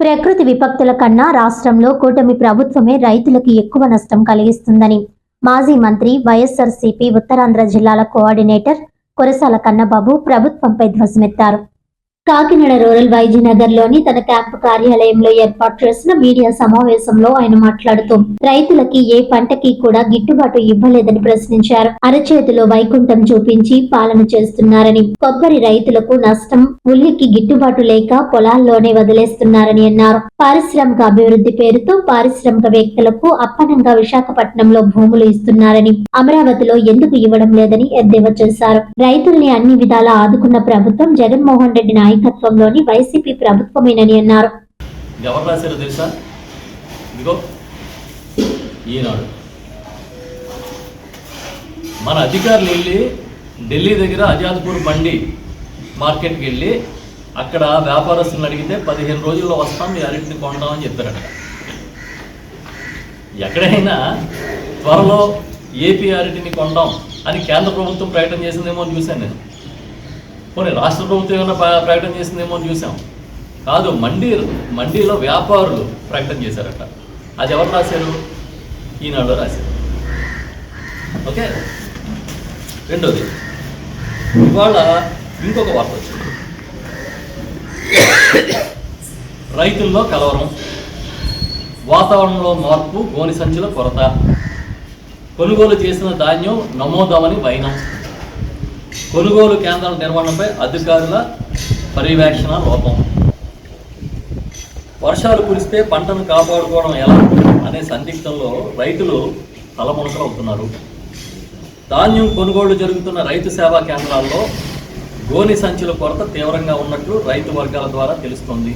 ప్రకృతి విపత్తుల కన్నా రాష్ట్రంలో కూటమి ప్రభుత్వమే రైతులకు ఎక్కువ నష్టం కలిగిస్తుందని మాజీ మంత్రి వైఎస్ఆర్సీపీ ఉత్తరాంధ్ర జిల్లాల కోఆర్డినేటర్ కురసాల కన్నబాబు ప్రభుత్వంపై ధ్వజమెత్తారు. కాకినాడ రూరల్ వైద్యనగర్లోని తన క్యాంపు కార్యాలయంలో ఏర్పాటు చేసిన మీడియా సమావేశంలో ఆయన మాట్లాడుతూ రైతులకి ఏ పంటకి కూడా గిట్టుబాటు ఇవ్వలేదని ప్రశ్నించారు. అరచేతిలో వైకుంఠం చూపించి పాలన చేస్తున్నారని కొబ్బరి రైతులకు నష్టం ఉల్లికి గిట్టుబాటు లేక పొలాల్లోనే వదిలేస్తున్నారని అన్నారు. పారిశ్రామిక అభివృద్ధి పేరుతో పారిశ్రామికవేత్తలకు అప్పనంగా విశాఖపట్నంలో భూములు ఇస్తున్నారని అమరావతిలో ఎందుకు ఇవ్వడం లేదని ఎద్దేవా చేశారు. రైతుల్ని అన్ని విధాలా ఆదుకున్న ప్రభుత్వం జగన్మోహన్ రెడ్డి నాయకు నాయకత్వంలోని వైసీపీ ప్రభుత్వమేనని అన్నారు. ఎవరు రాశారో తెలుసా? ఇదిగో ఈనాడు మన అధికారులు వెళ్ళి ఢిల్లీ దగ్గర అజాద్పూర్ బండి మార్కెట్కి వెళ్ళి అక్కడ వ్యాపారస్తులను అడిగితే పదిహేను రోజుల్లో వస్తాం మీ అరటిని కొంటామని చెప్పారట. ఎక్కడైనా త్వరలో ఏపీ అరటిని కొంటాం అని కేంద్ర ప్రభుత్వం ప్రకటన చేసిందేమో అని చూశాను నేను. పోనీ రాష్ట్ర ప్రభుత్వం ఏమైనా ప్రకటన చేసిందేమో అని చూసాం. కాదు మండీ మండీలో వ్యాపారులు ప్రకటన చేశారట. అది ఎవరు రాశారు? ఈనాడులో రాశారు. ఓకే? రెండోది. ఇవాళ ఇంకొక వార్త వచ్చింది. రైతుల్లో కలవరం. వాతావరణంలో మార్పు గోని సంచుల కొరత. కొనుగోలు చేసిన ధాన్యం నమోదామని వైనం. కొనుగోలు కేంద్రాల నిర్వహణపై అధికారుల పర్యవేక్షణ లోపం. వర్షాలు కురిస్తే పంటను కాపాడుకోవడం ఎలా? అనే సందిగ్ధంలో రైతులు తలమునకలవుతున్నారు. ధాన్యం కొనుగోలు జరుగుతున్న రైతు సేవా కేంద్రాల్లో గోని సంచుల కొరత తీవ్రంగా ఉన్నట్లు రైతు వర్గాల ద్వారా తెలుస్తోంది.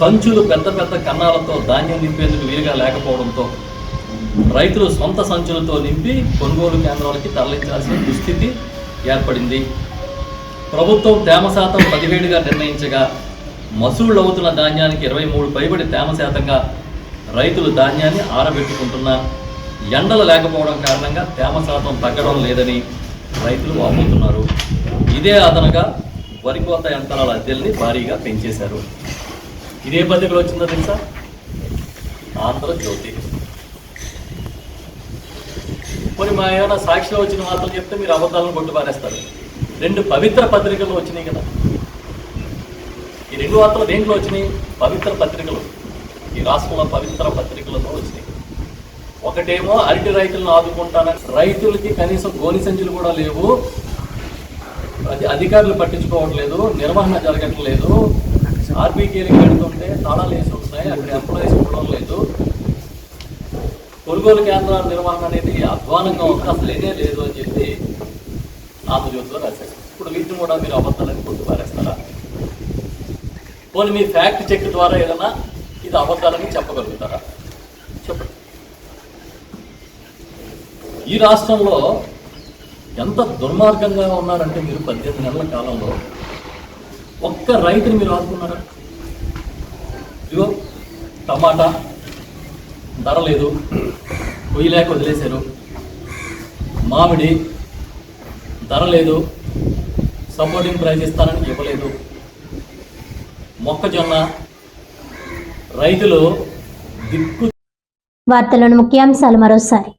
సంచులు పెద్ద పెద్ద కన్నాలతో ధాన్యం నింపేందుకు వీలుగా లేకపోవడంతో రైతులు సొంత సంచులతో నింపి కొనుగోలు కేంద్రాలకి తరలించాల్సిన దుస్థితి ఏర్పడింది. ప్రభుత్వం తేమ శాతం పదిహేడుగా నిర్ణయించగా మసూళ్ళు అవుతున్న ధాన్యానికి ఇరవై మూడు పైబడి తేమ శాతంగా రైతులు ధాన్యాన్ని ఆరబెట్టుకుంటున్నా ఎండలు లేకపోవడం కారణంగా తేమ శాతం తగ్గడం లేదని రైతులు వాపోతున్నారు. ఇదే అదనగా వరి కోత యంత్రాల అద్దెల్ని భారీగా పెంచేశారు. ఇదే పద్ధతిలో వచ్చిందో తెలుసా? ఆంధ్రజ్యోతి. మరి మా ఏమైనా సాక్షిలో వచ్చిన వార్తలు చెప్తే మీరు అబద్ధాలను కొట్టు పారేస్తారు. రెండు పవిత్ర పత్రికలు వచ్చినాయి కదా. ఈ రెండు వార్తలు దేంట్లో వచ్చినాయి? పవిత్ర పత్రికలు. ఈ రాష్ట్రంలో పవిత్ర పత్రికలతో వచ్చినాయి. ఒకటేమో అరటి రైతులను ఆదుకుంటానని రైతులకి కనీసం గోని సంచులు కూడా లేవు. అది అధికారులు పట్టించుకోవట్లేదు. నిర్వహణ జరగట్లేదు. ఆర్బీకేలకు పెడుతుంటే తాళాలు వేసి వస్తున్నాయి. అక్కడ ఎంప్లాయీస్ ఉండడం లేదు. కొనుగోలు కేంద్రాల నిర్వహణ అనేది అధ్వానంగా ఉంది. అసలు లేనే లేదు అని చెప్పి ఆంధ్రజ్యోతిలో రాశారు. ఇప్పుడు వీటిని కూడా మీరు అబద్ధాలని కొట్టు పారేస్తారా? పోనీ మీ ఫ్యాక్ట్ చెక్ ద్వారా ఏదైనా ఇది అబద్ధాలని చెప్పగలుగుతారా? చెప్పండి. ఈ రాష్ట్రంలో ఎంత దుర్మార్గంగా ఉన్నారంటే మీరు పద్దెనిమిది నెలల కాలంలో ఒక్క రైతుని మీరు ఆదుకున్నారా? ఇదిగో టమాటా ధర లేదు కొయ్యలేక వదిలేశారు. మామిడి ధర లేదు సపోర్టింగ్ ప్రైస్ ఇస్తానని ఇవ్వలేదు. మొక్కజొన్న రైతులు దిక్కు వార్తలను ముఖ్యాంశాలు మరోసారి.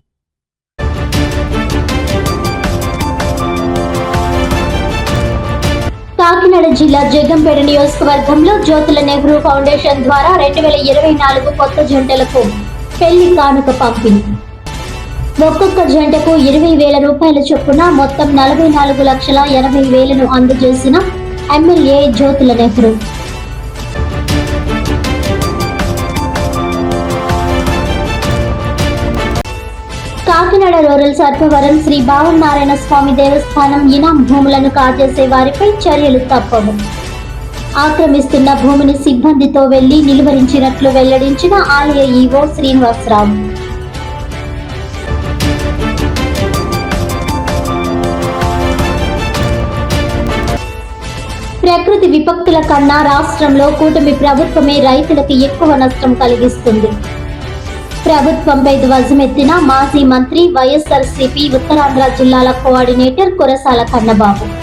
కాకినాడ జిల్లా జగంపేట నియోజకవర్గంలో జ్యోతుల నెహ్రూ ఫౌండేషన్ ద్వారా రెండు వేల ఇరవై నాలుగు కొత్త జంటలకు పెళ్ళి కానుక పంపిణీ. ఒక్కొక్క జంటకు ఇరవై వేల రూపాయల చొప్పున మొత్తం నలభై నాలుగు లక్షల ఎనభై వేలను అందజేసిన ఎమ్మెల్యే జ్యోతుల నెహ్రూ. కాకినాడ రూరల్ సర్పవరం శ్రీ భావనారాయణ స్వామి దేవస్థానం ఇనాం భూములను కాజేసే వారిపై చర్యలు తప్పవు. ఆక్రమిస్తున్న భూమిని సిబ్బందితో వెళ్ళి నిలువరించినట్లు వెల్లడించిన ఆలయ ఈవో శ్రీనివాసరావు. ప్రకృతి విపత్తుల కన్నా రాష్ట్రంలో కూటమి ప్రభుత్వమే రైతులకు ఎక్కువ నష్టం కలిగిస్తుంది. ప్రభుత్వంపై ధ్వజమెత్తిన మాజీ మంత్రి వైఎస్ఆర్సీపీ ఉత్తరాంధ్ర జిల్లాల కోఆర్డినేటర్ కురసాల కన్నబాబు.